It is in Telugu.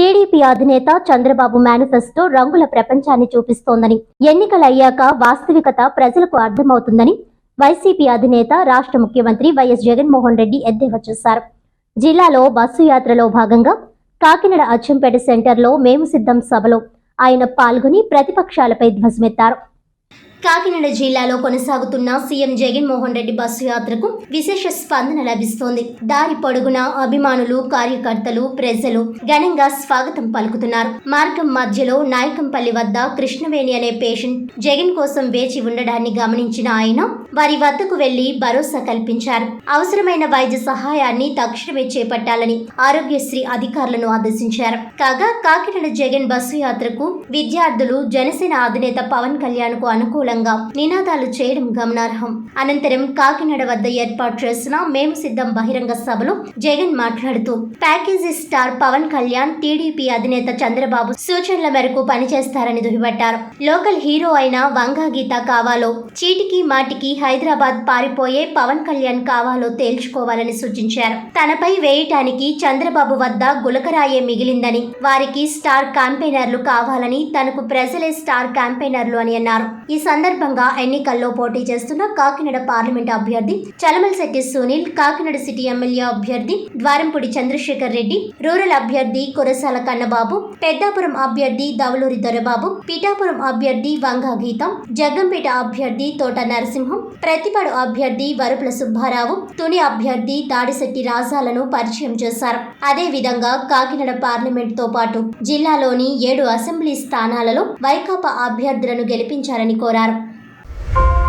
టీడీపీ అధినేత చంద్రబాబు మేనిఫెస్టో రంగుల ప్రపంచాన్ని చూపిస్తోందని. ఎన్నికలయ్యాక వాస్తవికత ప్రజలకు అర్థమవుతుందని వైసీపీ అధినేత రాష్ట్ర ముఖ్యమంత్రి వైఎస్ జగన్మోహన్ రెడ్డి ఎద్దేవా చేశారు. జిల్లాలో బస్సు యాత్రలో భాగంగా కాకినాడ అచ్చంపేట సెంటర్లో మేము సిద్ధం సభలో ఆయన పాల్గొని ప్రతిపక్షాలపై ధ్వజమెత్తారు. కాకినాడ జిల్లాలో కొనసాగుతున్న సీఎం జగన్మోహన్ రెడ్డి బస్సు యాత్రకు విశేష స్పందన లభిస్తోంది. దారి పొడుగున అభిమానులు కార్యకర్తలు ప్రజలు ఘనంగా స్వాగతం పలుకుతున్నారు. మార్గం మధ్యలో నాయకంపల్లి వద్ద కృష్ణవేణి అనే పేషెంట్ జగన్ కోసం వేచి ఉండడాన్ని గమనించిన ఆయన వారి వద్దకు వెళ్ళి భరోసా కల్పించారు. అవసరమైన వైద్య సహాయాన్ని తక్షణమే చేపట్టాలని ఆరోగ్యశ్రీ అధికారులను ఆదేశించారు. కాగా కాకినాడ జగన్ బస్సు యాత్రకు విద్యార్థులు జనసేన అధినేత పవన్ కళ్యాణ్కు అనుకూలంగా నినాదాలు చేయడం గమనార్హం. అనంతరం కాకినాడ వద్ద ఏర్పాటు చేసిన మేము సిద్ధం బహిరంగ సభలో జగన్ మాట్లాడుతూ package star Pawan Kalyan TDP అధినేత చంద్రబాబు సూచనల మేరకు పనిచేస్తారని దుయ్యబట్టారు లోకల్ హీరో అయిన వంగా గీత కావాలో చీటికి మాటికి హైదరాబాద్ పారిపోయే పవన్ కళ్యాణ్ కావాలో తేల్చుకోవాలని సూచించారు. తనపై వేయటానికి చంద్రబాబు వద్ద గులకరాయే మిగిలిందని వారికి స్టార్ క్యాంపెయినర్లు కావాలని తనకు ప్రజలే స్టార్ క్యాంపెయినర్లు అని అన్నారు. ఈ సందర్భంగా ఎన్నికల్లో పోటీ చేస్తున్న కాకినాడ పార్లమెంట్ అభ్యర్థి చలమలశెట్టి సునీల్ కాకినాడ సిటీ ఎమ్మెల్యే అభ్యర్థి ద్వారంపూడి చంద్రశేఖర్ రెడ్డి రూరల్ అభ్యర్థి కురసాల కన్నబాబు పెద్దాపురం అభ్యర్థి దవలూరి దొరబాబు పీఠాపురం అభ్యర్థి వంగా గీతం జగ్గంపేట అభ్యర్థి తోట నరసింహం ప్రతిపాడు అభ్యర్థి వరుపుల సుబ్బారావు తుని అభ్యర్థి దాడిశెట్టి రాజాలను పరిచయం చేశారు. అదేవిధంగా కాకినాడ పార్లమెంట్తో పాటు జిల్లాలోని ఏడు అసెంబ్లీ స్థానాలలో వైకాపా అభ్యర్థులను గెలిపించారని కోరారు. Thank you